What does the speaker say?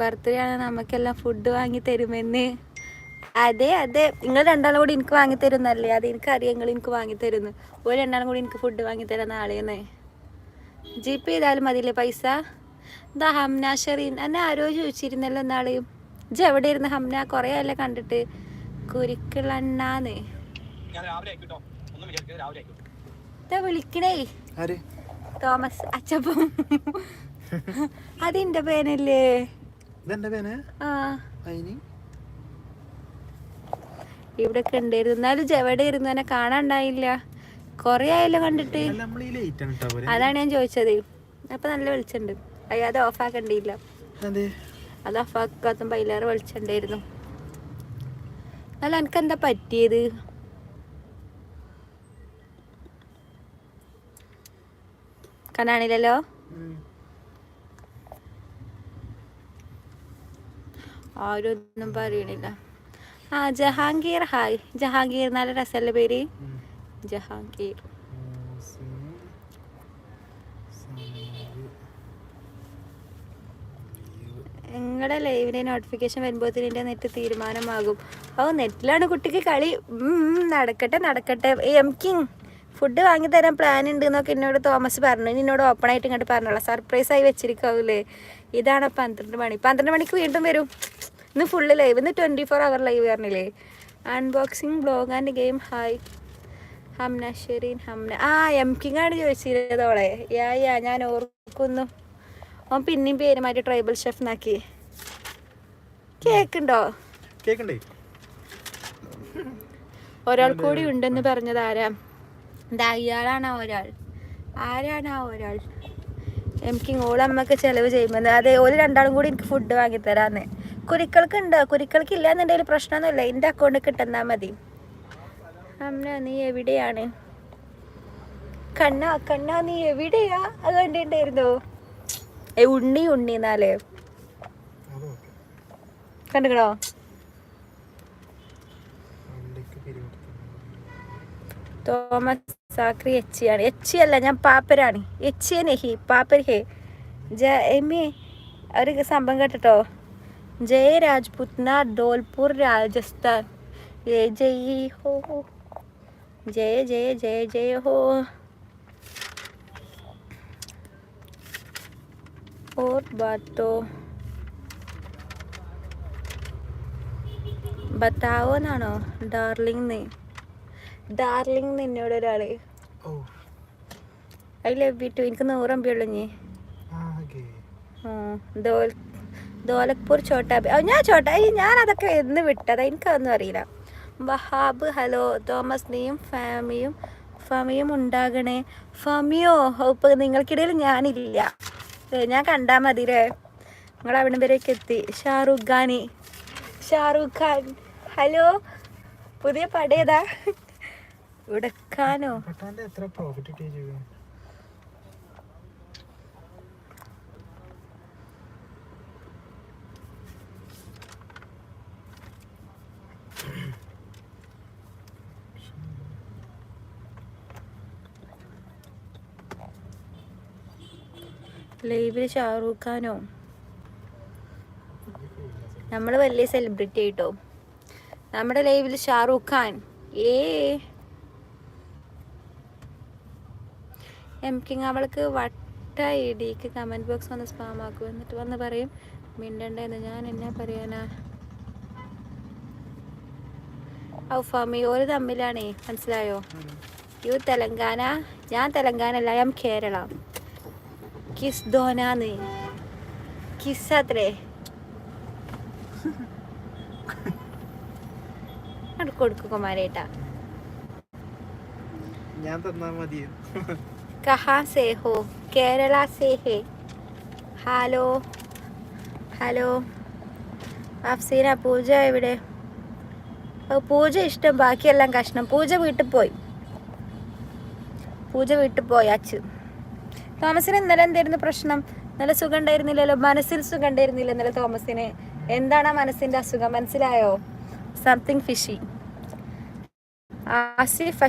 Birthday ആണ് നമുക്കെല്ലാം food വാങ്ങി തരുമെന്ന്. അതെ അതെ. നിങ്ങൾ രണ്ടാളും കൂടി എനിക്ക് വാങ്ങി തരുന്നല്ലേ അത് എനിക്കറിയാം നിങ്ങൾ എനിക്ക് വാങ്ങി തരുന്നു. ഒരു രണ്ടാളും കൂടി എനിക്ക് ഫുഡ് വാങ്ങി തരാം നാളെയെന്നെ ജി പേ ചെയ്താലും മതിയില്ലേ പൈസ? ഇതാ ഹംന ഷെറീൻ. എന്നെ ആരോ ചോദിച്ചിരുന്നല്ലോ നാളെ ജി എവിടെ ഇരുന്ന് ഹംന? കുറേ അല്ലേ കണ്ടിട്ട്. കുരുക്കളണ്ണാന്ന്. വിളിക്കണേ. ആര്? തോമസ് അച്ചപ്പം. അതിന്റെ പേനല്ലേ? ഇവിടെ പേന? ആ. അതിന് ഇവിടെ ഉണ്ടായിരുന്നു. എന്നാലും ജവടെ എവിടെ ഇരുന്നു എന്നെ കാണാണ്ടായില്ല കൊറേ ആയല്ലോ കണ്ടിട്ട്. അതാണ് ഞാൻ ചോദിച്ചത്. അപ്പൊ നല്ല വെളിച്ചുണ്ട് അയ്യോ അത് ഓഫാക്കണ്ടില്ല അതെ അത് ഓഫാക്കാത്തുമ്പോ പൈലാറ് വെളിച്ചുണ്ടായിരുന്നു അല്ല എനിക്ക് എന്താ പറ്റിയത്? കാണാനില്ലല്ലോ ആരും ഒന്നും പറയണില്ല. ആ ജഹാംഗീർ ഹായ്. ജഹാംഗീർ നല്ല രസമല്ലേ പേര്? ജഹാംഗീർ. നിങ്ങളുടെ ലൈവിന്റെ നോട്ടിഫിക്കേഷൻ വരുമ്പോഴത്തേന് എന്റെ നെറ്റ് തീരുമാനമാകും. ഓ നെറ്റിലാണ് കുട്ടിക്ക് കളി. നടക്കട്ടെ നടക്കട്ടെ. M king. ഫുഡ് വാങ്ങി തരാൻ പ്ലാൻ ഉണ്ട് എന്നൊക്കെ എന്നോട് തോമസ് പറഞ്ഞു. ഇനി എന്നോട് ഓപ്പൺ ആയിട്ട് ഇങ്ങോട്ട് പറഞ്ഞോളാം. സർപ്രൈസ് ആയി വെച്ചിരിക്കാവൂലേ. ഇതാണ് പന്ത്രണ്ട് മണി. പന്ത്രണ്ട് മണിക്ക് വീണ്ടും വരും. ഇന്ന് ഫുള്ള് ലൈവ് ഇന്ന് ട്വന്റി ഫോർ അവർ ലൈവ് പറഞ്ഞില്ലേ? Unboxing blog and game hi Hamna Shereen Hamna. ആ എം കിങ് ആണ് ചോദിച്ചിരുന്നതോളെ യാ യാ ഞാൻ ഓർക്കുന്നു. ഓൻ പിന്നെയും പേര് മാറ്റി ട്രൈബൽ ഷെഫ് എന്നാക്കി കേക്കുണ്ടോ? കേക്കണ്ടേ? ഒരാൾ കൂടി ഉണ്ടെന്ന് പറഞ്ഞത് ആരാ? ദാ ഇയാളാണ് ആ ഒരാൾ? ആരാണ് ആ ഒരാൾ? എനിക്ക് ഓളമ്മക്ക് ചെലവ് ചെയ്യുമ്പോൾ അതെ ഒരു രണ്ടാളും കൂടി എനിക്ക് ഫുഡ് വാങ്ങിത്തരാന്ന് കുരിക്കൾക്ക് ഉണ്ട് കുരിക്കൾക്ക് ഇല്ലാന്നുണ്ടെങ്കിൽ പ്രശ്നമൊന്നുമില്ല. എന്റെ അക്കൗണ്ടിൽ കിട്ടുന്നാൽ മതി. അമ്മ നീ എവിടെയാണ്? കണ്ണ കണ്ണ നീ എവിടെയാ? അത് കണ്ടിട്ടുണ്ടായിരുന്നോ? ഏ ഉണ്ണി ഉണ്ണി എന്നാലേ. കണ്ടോ കണ്ടുക്കണോ തോമസ് സാക്രി എച്ചിയാണ് എച്ചി അല്ല ഞാൻ പാപ്പരാണ് എച്ചിയനെ ഹി പാപ്പർ ഹേ ജ എമ്മേ ഒരു സംഭവം കേട്ടോ ജയ രാജ്പുത്ന ധോൽപൂർ രാജസ്ഥാൻ ജയ ജയ് ഹോ ജയ ജയ ജയ ജയ ഹോ और बात तो ബത്താവോ എന്നാണോ ഡാർലിംഗ് ഡാർലിംഗ് എന്നോട് ഒരാൾ. ഐ ലവ് യു ടു എനിക്ക് നൂറമ്പയുള്ളൂ നീ ദോലക്പൂർ ചോട്ടാബി ഓ ഞാൻ ചോട്ടാ. ഞാൻ അതൊക്കെ എന്ന് വിട്ടത്. എനിക്കതൊന്നും അറിയില്ല. വഹാബ് ഹലോ തോമസ് നീയും ഫാമിയും ഫമിയും ഉണ്ടാകണേ. ഫമിയോ? ഇപ്പൊ നിങ്ങൾക്കിടയിൽ ഞാനില്ല. ഞാൻ കണ്ടാ മതിരേ നിങ്ങൾ അവിടെ വരെയൊക്കെ എത്തി. ഷാറുഖ് ഖാനി. ഷാറുഖ് ഖാൻ. ഹലോ? പുതിയ പടേതാ പട്ടാന്റെ എത്ര പ്രോഫിറ്റ് കിട്ടിയ ചെയ്തു? ലൈവിൽ ഷാറൂഖ് ഖാനോ നമ്മൾ വലിയ സെലിബ്രിറ്റി ആയിട്ടോ? നമ്മുടെ ലൈവിൽ ഷാറൂഖ് ഖാൻ ഏ എം കിങ് അവൾക്ക് വട്ട ഇടിക്ക് കമന്റ് ബോക്സ് വന്ന് സ്പാം ആക്കും. എന്നിട്ട് വന്ന് പറയും മിണ്ടണ്ടെന്ന് ഞാൻ എന്നാ പറയാനാ? ഔ ഫമി ഓര് തമ്മിലാണേ. മനസ്സിലായോ? യു തെലങ്കാന ഞാൻ തെലങ്കാന അല്ല ഞാൻ കേരള. കിസ് ധോനാന്ന്. കിസ് അത്രേ. കൊടുക്കുമാരേട്ടാ കൊടുക്കു കുമാരേട്ടാ. ഞാൻ തന്നാ മതി കഹാ സേ ഹോ കേരള സേ ഹേ ഹലോ ഹലോ. അഫ്സീന പൂജ എവിടെ? പൂജ ഇഷ്ടം ബാക്കിയെല്ലാം കഷ്ണം. പൂജ വീട്ടിൽ പോയി. പൂജ വീട്ടിൽ പോയി അച്ചു. തോമസിന് ഇന്നലെ എന്തായിരുന്നു പ്രശ്നം? നല്ല സുഖം ഉണ്ടായിരുന്നില്ലല്ലോ മനസ്സിൽ സുഖം ഉണ്ടായിരുന്നില്ല ഇന്നലെ തോമസിന്. എന്താണ് ആ മനസ്സിന്റെ അസുഖം? മനസ്സിലായോ? Something fishy Asif